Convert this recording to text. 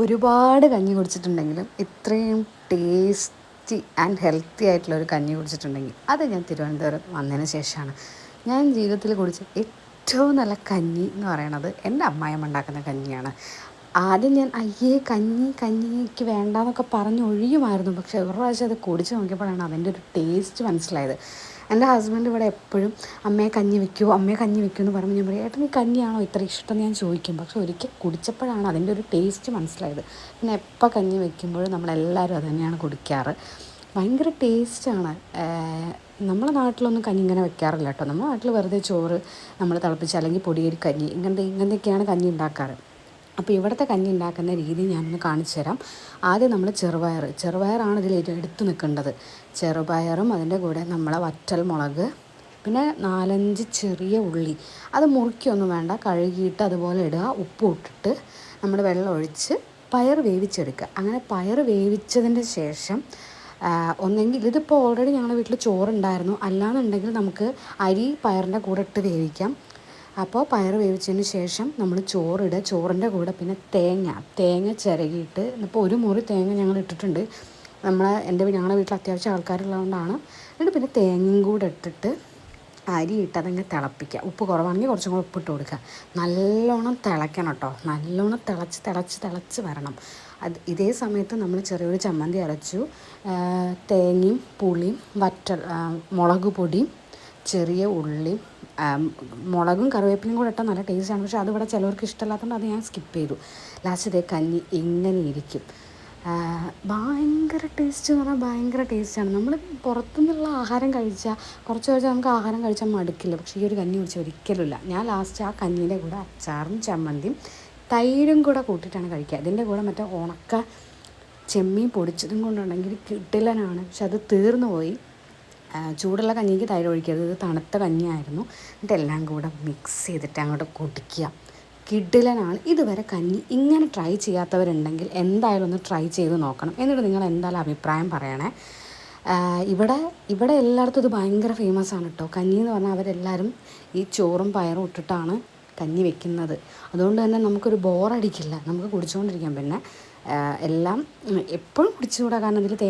ഒരുപാട് കഞ്ഞി കുടിച്ചിട്ടുണ്ടെങ്കിലും ഇത്രയും ടേസ്റ്റി ആൻഡ് ഹെൽത്തി ആയിട്ടുള്ള ഒരു കഞ്ഞി കുടിച്ചിട്ടുണ്ടെങ്കിൽ അത് ഞാൻ തിരുവനന്തപുരം വന്നതിന് ശേഷമാണ്. ഞാൻ ജീവിതത്തിൽ കുടിച്ച ഏറ്റവും നല്ല കഞ്ഞി എന്ന് പറയണത് എന്റെ അമ്മായിമ്മ ഉണ്ടാക്കുന്ന കഞ്ഞിയാണ്. ആദ്യം ഞാൻ അയ്യേ കഞ്ഞി കഞ്ഞിക്ക് വേണ്ടാന്നൊക്കെ പറഞ്ഞ് ഒഴിയുമായിരുന്നു. പക്ഷേ ഒരു പ്രാവശ്യം അത് കുടിച്ച് നോക്കിയപ്പോഴാണ് അതിന്റെ ഒരു ടേസ്റ്റ് മനസ്സിലായത്. എന്റെ ഹസ്ബൻഡ് ഇവിടെ എപ്പോഴും അമ്മയെ കഞ്ഞി വെക്കുമോ അമ്മയെ കഞ്ഞി വെക്കുമോ എന്ന് പറയുമ്പോൾ ഞാൻ പറയും ഏട്ടൻ ഈ കഞ്ഞിയാണോ ഇത്ര ഇഷ്ടം? ഞാൻ ചോദിക്കും. പക്ഷെ ഒരിക്കൽ കുടിച്ചപ്പോഴാണ് അതിന്റെ ഒരു ടേസ്റ്റ് മനസ്സിലായത്. പിന്നെ എപ്പോൾ കഞ്ഞി വെക്കുമ്പോഴും നമ്മളെല്ലാവരും അത് തന്നെയാണ് കുടിക്കാറ്. ഭയങ്കര ടേസ്റ്റാണ് നമ്മുടെ നാട്ടിലൊന്നും കഞ്ഞി ഇങ്ങനെ വെക്കാറില്ല കേട്ടോ. നമ്മുടെ നാട്ടിൽ വെറുതെ ചോറ് നമ്മൾ തിളപ്പിച്ച് അല്ലെങ്കിൽ പൊടിയരി കഞ്ഞി ഇങ്ങനത്തെ ഇങ്ങനത്തെയൊക്കെയാണ് കഞ്ഞി ഉണ്ടാക്കാറ്. അപ്പോൾ ഇവിടുത്തെ കഞ്ഞി ഉണ്ടാക്കുന്ന രീതി ഞാനൊന്ന് കാണിച്ചു തരാം. ആദ്യം നമ്മൾ ചെറുപയർ ചെറുപയറാണ് ഇതിൽ എടുത്തു നിൽക്കേണ്ടത്. ചെറുപയറും അതിന്റെ കൂടെ നമ്മളെ വറ്റൽ മുളക് പിന്നെ നാലഞ്ച് ചെറിയ ഉള്ളി. അത് മുറിക്കൊന്നും വേണ്ട കഴുകിയിട്ട് അതുപോലെ ഇടുക. ഉപ്പ് ഇട്ടിട്ട് നമ്മൾ വെള്ളം ഒഴിച്ച് പയർ വേവിച്ചെടുക്കുക. അങ്ങനെ പയർ വേവിച്ചതിന്റെ ശേഷം ഒന്നെങ്കിൽ ഇതിപ്പോൾ ഓൾറെഡി ഞങ്ങളുടെ വീട്ടിൽ ചോറുണ്ടായിരുന്നു. അല്ലാന്നുണ്ടെങ്കിൽ നമുക്ക് അരി പയറിന്റെ കൂടെ ഇട്ട് വേവിക്കാം. അപ്പോൾ പയർ വേവിച്ചതിന് ശേഷം നമ്മൾ ചോറിടുക. ചോറിന്റെ കൂടെ പിന്നെ തേങ്ങ തേങ്ങ ചിരകിയിട്ട് ഇപ്പോൾ ഒരു മുറി തേങ്ങ ഞങ്ങൾ ഇട്ടിട്ടുണ്ട്. നമ്മളെ എന്റെ ഞങ്ങളുടെ വീട്ടിൽ അത്യാവശ്യം ആൾക്കാരുള്ളതുകൊണ്ടാണ്. എന്നിട്ട് പിന്നെ തേങ്ങയും കൂടെ ഇട്ടിട്ട് അരി ഇട്ട് അതങ്ങ് തിളപ്പിക്കുക. ഉപ്പ് കുറവാണെങ്കിൽ കുറച്ചും കൂടെ ഉപ്പിട്ട് കൊടുക്കുക. നല്ലോണം തിളയ്ക്കണം കേട്ടോ. നല്ലോണം തിളച്ച് തിളച്ച് തിളച്ച് വരണം. അത് ഇതേ സമയത്ത് നമ്മൾ ചെറിയൊരു ചമ്മന്തി അരച്ചു. തേങ്ങയും പുളിയും വറ്റൽ മുളക് പൊടിയും ചെറിയ ഉള്ളി മുളകും കറിവേപ്പിലും കൂടെ ഇട്ടാൽ നല്ല ടേസ്റ്റാണ് പക്ഷേ അതിവിടെ ചിലവർക്ക് ഇഷ്ടമല്ലാത്തതുകൊണ്ട് അത് ഞാൻ സ്കിപ്പ് ചെയ്തു. ലാസ്റ്റ് ഇതേ കഞ്ഞി ഇങ്ങനെ ഇരിക്കും. ഭയങ്കര ടേസ്റ്റ് എന്ന് പറഞ്ഞാൽ ഭയങ്കര ടേസ്റ്റാണ് നമ്മൾ പുറത്തുനിന്നുള്ള ആഹാരം കഴിച്ചാൽ കുറച്ച് കഴിച്ചാൽ നമുക്ക് ആഹാരം കഴിച്ചാൽ മടുക്കില്ല. പക്ഷേ ഈ ഒരു കഞ്ഞി കുടിച്ചാൽ ഒരിക്കലുമില്ല. ഞാൻ ലാസ്റ്റ് ആ കഞ്ഞീന്റെ കൂടെ അച്ചാറും ചമ്മന്തിയും തൈരും കൂടെ കൂട്ടിയിട്ടാണ് കഴിക്കുക. അതിന്റെ കൂടെ മറ്റേ ഉണക്ക ചെമ്മീൻ പൊടിച്ചതും കൊണ്ടുണ്ടെങ്കിൽ കിട്ടില്ലനാണ് പക്ഷെ അത് തീർന്നു പോയി. ചൂടുള്ള കഞ്ഞിക്ക് തൈര് ഒഴിക്കരുത്. ഇത് തണുത്ത കഞ്ഞിയായിരുന്നു. എല്ലാം കൂടെ മിക്സ് ചെയ്തിട്ട് അങ്ങോട്ട് കുടിക്കുക. കിഡിലനാണ് ഇതുവരെ കഞ്ഞി ഇങ്ങനെ ട്രൈ ചെയ്യാത്തവരുണ്ടെങ്കിൽ എന്തായാലും ഒന്ന് ട്രൈ ചെയ്ത് നോക്കണം. എന്നിട്ട് നിങ്ങൾ എന്തായാലും അഭിപ്രായം പറയണേ. ഇവിടെ ഇവിടെ എല്ലായിടത്തും ഇത് ഭയങ്കര ഫേമസ് ആണ് കേട്ടോ കഞ്ഞി എന്ന് പറഞ്ഞാൽ അവരെല്ലാവരും ഈ ചോറും പയറും ഇട്ടിട്ടാണ് കഞ്ഞി വെക്കുന്നത്. അതുകൊണ്ട് തന്നെ നമുക്കൊരു ബോറടിക്കില്ല നമുക്ക് കുടിച്ചുകൊണ്ടിരിക്കാം. പിന്നെ എല്ലാം എപ്പോഴും കുടിച്ചുകൂടാ. കാരണം ഇതിൽ തേ